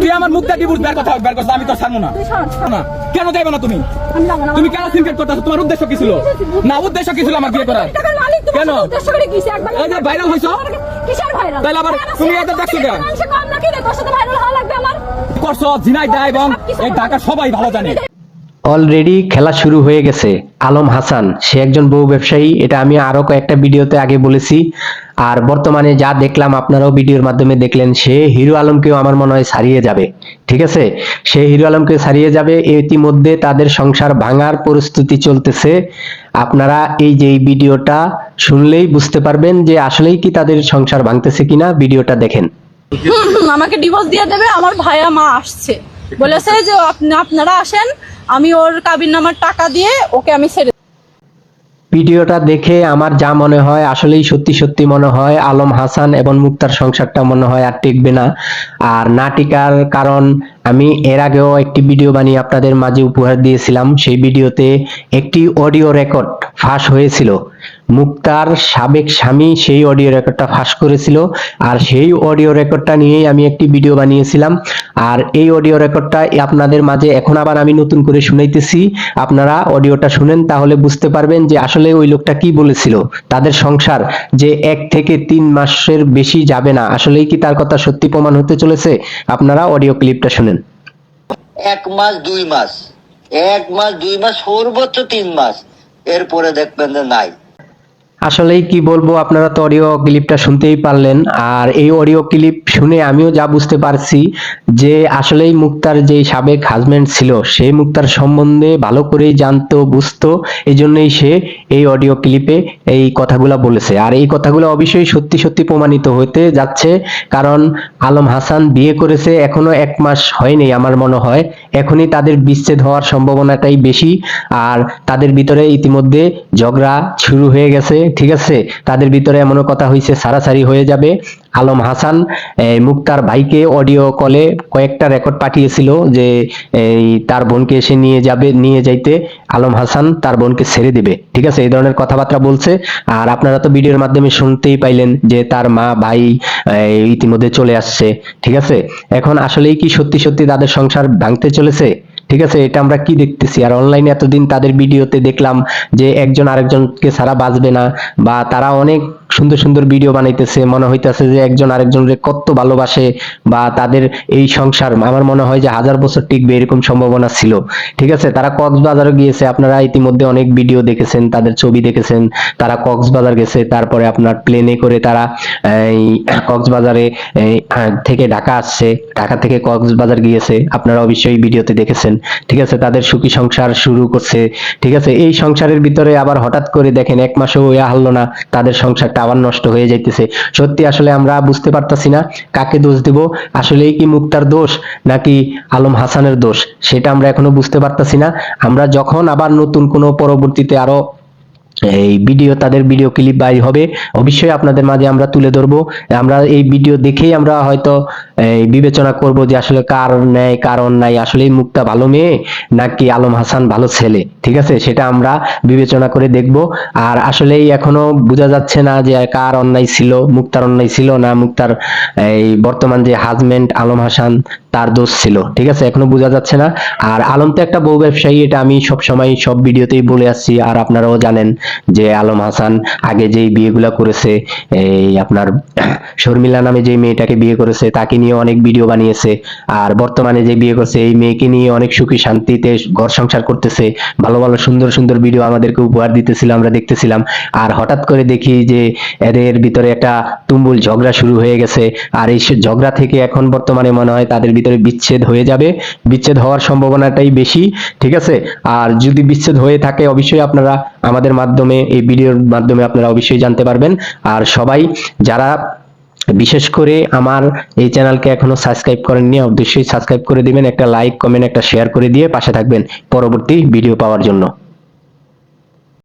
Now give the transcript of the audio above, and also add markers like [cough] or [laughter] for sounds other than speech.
তুই আমার মুখ দিয়ে ডিভোর্স বের কথা বের করছ আমি তো ছাড়বো না। কেন যাইবে না তুমি। তুমি কেন সিনক্রেট করতেছো? তোমার উদ্দেশ্য কি ছিল? না উদ্দেশ্য কি ছিল আমার বিয়ে করার? কেন? উদ্দেশ্য করে গেছে, একবার এই যে ভাইরাল হইছো? তাহলে আবার তুমি এত দেখছ কেন? করছ জিনাই দেয় এবং এই ঢাকা সবাই ভালো জানে। অলরেডি খেলা শুরু হয়ে গেছে। আলম হাসান, সে একজন বহু ব্যবসায়ী, এটা আমি আরও কয়েকটা ভিডিওতে আগে বলেছি। আর বর্তমানে যা দেখলাম, আপনারাও ভিডিওর মাধ্যমে দেখলেন, সে হিরো আলমকেও আমার মনে হয় ছাড়িয়ে যাবে। ঠিক আছে? সে হিরো আলমকে ছাড়িয়ে যাবে, ইতিমধ্যে তাদের সংসার ভাঙার প্রস্তুতি চলতেছে। আপনারা এই যে ভিডিওটা শুনলেই বুঝতে পারবেন যে আসলেই কি তাদের সংসার ভাঙতেছে কিনা, ভিডিওটা দেখেন। আমাকে ডিভোর্স দিয়ে দেবে, আমার ভাইয়া মা আসছে। বলেছে যে আপনারা আসেন আমি ওর কাবির নামার টাকা দিয়ে ওকে আমি ছেড়ে ভিডিওটা দেখে আমার যা মনে হয়, আসলেই সত্যি সত্যি মনে হয় আলম হাসান এবং মুক্তার সংসারটা মনে হয় আর টিকবে না। আর না টিকার কারণ, আমি এর আগেও একটি ভিডিও বানিয়ে আপনাদের মাঝে উপহার দিয়েছিলাম। সেই ভিডিওতে একটি অডিও রেকর্ড ফাঁস হয়েছিল। মুক্তার সাবেক স্বামী সেই অডিও রেকর্ডটা ফাঁস করেছিল আর সেই অডিও রেকর্ডটা নিয়েই আমি একটি ভিডিও বানিয়েছিলাম। আর এই অডিও রেকর্ডটা আপনাদের মাঝে এখন আবার আমি নতুন করে শুনাইতেছি। আপনারা অডিওটা শুনেন তাহলে বুঝতে পারবেন যে আসলে ওই লোকটা কি বলেছিল, তাদের সংসার যে এক থেকে তিন মাসের বেশি যাবে না। আসলেই কি তার কথা সত্যি প্রমাণ হতে চলেছে? আপনারা অডিও ক্লিপটা শুনেন। এক মাস, দুই মাস। এক মাস, দুই মাস, সর্বোচ্চ তিন মাস। এরপরে দেখবেন যে নাই। আসলেই কি বলব, আপনারা তো অডিও ক্লিপটা শুনতেই পারলেন। আর এই অডিও ক্লিপ শুনে আমিও যা বুঝতে পারছি যে আসলেই মুক্তার যে সাবেক হাজবেন্ড ছিল সেই মুক্তার সম্বন্ধে ভালো করেই জানতো, বুঝতো। এই জন্যই সে এই অডিও ক্লিপে এই কথাগুলো বলেছে। আর এই কথাগুলো অবশ্যই সত্যি সত্যি প্রমাণিত হতে যাচ্ছে। কারণ আলম হাসান বিয়ে করেছে এখনও এক মাস হয়নি আমার মনে হয়। এখনই তাদের বিচ্ছেদ হওয়ার সম্ভাবনাটাই বেশি। আর তাদের ভিতরে ইতিমধ্যে ঝগড়া শুরু হয়ে গেছে। ঠিক আছে, তাদের ভিতরে এমনও কথা হয়েছে সারাসারি হয়ে যাবে। আলম হাসান মুক্তার ভাইকে অডিও কলে কয়েকটা রেকর্ড পাঠিয়েছিল যে তার বোনকে এসে নিয়ে যাবে, নিয়ে যাইতে। আলম হাসান তার বোনকে ছেড়ে দিবে। ঠিক আছে, এই ধরনের কথাবার্তা বলছে। আর আপনারা তো ভিডিওর মাধ্যমে শুনতেই পাইলেন যে, তার মা, ভাই ইতিমধ্যে চলে আসছে। ঠিক আছে, এখন আসলেই কি সত্যি সত্যি তাদের সংসার ভাঙতে চলেছে? ঠিক আছে, এটা আমরা কি দেখতেছি? আর অনলাইনে এতদিন তাদের ভিডিওতে দেখলাম যে একজন আরেকজনকে সারা বাঁচবে না বা তারা অনেক সুন্দর সুন্দর ভিডিও বানাইতেছে। মনে হইতেছে যে একজন আরেকজনকে কত ভালোবাসে বা তাদের এই সংসার। আমার মনে হয় যে হাজার বছর টিকবে এরকম সম্ভাবনা ছিল। ঠিক আছে? তারা কক্সবাজারও গিয়েছে। আপনারা ইতিমধ্যে অনেক ভিডিও দেখেছেন, তাদের ছবি দেখেছেন। তারা কক্সবাজার গেছে। তারপরে আপনার প্লেনে করে তারা, এই, কক্সবাজারে থেকে ঢাকা আসছে। ঢাকা থেকে কক্সবাজার গিয়েছে। আপনারা অবশ্যই ভিডিওতে দেখেছেন। ঠিক আছে? তাদের সুখী সংসার শুরু করছে। ঠিক আছে? এই সংসারের ভিতরে আবার হঠাৎ করে দেখেন, এক মাসও ইয়া হলো না তাদের সংসারটা। আবার নষ্ট হয়ে যাইতেছে। সত্যি আসলে আমরা বুঝতে পারতাছি না কাকে দোষ দিব। আসলে কি মুক্তার দোষ নাকি আলম হাসানের দোষ? সেটা আমরা এখনও বুঝতে পারতাছি না। আমরা যখন আবার নতুন কোনো পরবর্তীতে আরও এই ভিডিও তাদের ভিডিও ক্লিপ বাইর হবে। অবশ্যই আপনাদের মাঝে আমরা তুলে ধরবো। আমরা এই ভিডিও দেখেই আমরা হয়তো এই, বিবেচনা করব যে আসলে কার ন্যায় কার অন্যায় আসলে মুক্তা ভালো মেয়ে নাকি আলম হাসান ভালো ছেলে? ঠিক আছে? সেটা আমরা বিবেচনা করে দেখব। আর আসলেই এখনও বোঝা যাচ্ছে না যে কার অন্যায় ছিল মুক্তার অন্যায় ছিল না মুক্তার এই বর্তমান যে হাজবেন্ড আলম হাসান তার দোষ ছিল, ঠিক আছে? এখনও বোঝা যাচ্ছে না। আর আলম তো একটা বউ ব্যবসায়ী, এটা আমি সব সময় সব ভিডিওতেই বলে আসছি, আর আপনারাও জানেন যে আলম হাসান আগে যেই বিয়েগুলা করেছে, এই আপনার [clears throat] শর্মিলা নামে যে মেয়েটাকে বিয়ে করেছে, তাকে নিয়ে অনেক ভিডিও বানিয়েছে। আর বর্তমানে যে বিয়ে করছে, এই মেয়েকে নিয়ে অনেক সুখী শান্তিতে ঘর সংসার করতেছে। ভালো ভালো, সুন্দর সুন্দর ভিডিও আমাদেরকে উপহার দিতেছিল, আমরা দেখতেছিলাম। আর হঠাৎ করে দেখি যে এদের ভিতরে একটা তুমুল ঝগড়া শুরু হয়ে গেছে। আর এই ঝগড়া থেকে এখন বর্তমানে মনে হয় তাদের ভিতরে বিচ্ছেদ হয়ে যাবে। বিচ্ছেদ হওয়ার সম্ভাবনাটাই বেশি, ঠিক আছে? আর যদি বিচ্ছেদ হয়ে থাকে, অবশ্যই আপনারা আমাদের মাধ্যমে, এই ভিডিওর মাধ্যমে আপনারা অবশ্যই জানতে পারবেন। আর সবাই, যারা বিশেষ করে আমার এই চ্যানেলকে এখনও সাবস্ক্রাইব করেননি, অবশ্যই সাবস্ক্রাইব করে দিবেন, একটা লাইক, কমেন্ট, একটা শেয়ার করে দিয়ে পাশে থাকবেন পরবর্তী ভিডিও পাওয়ার জন্য।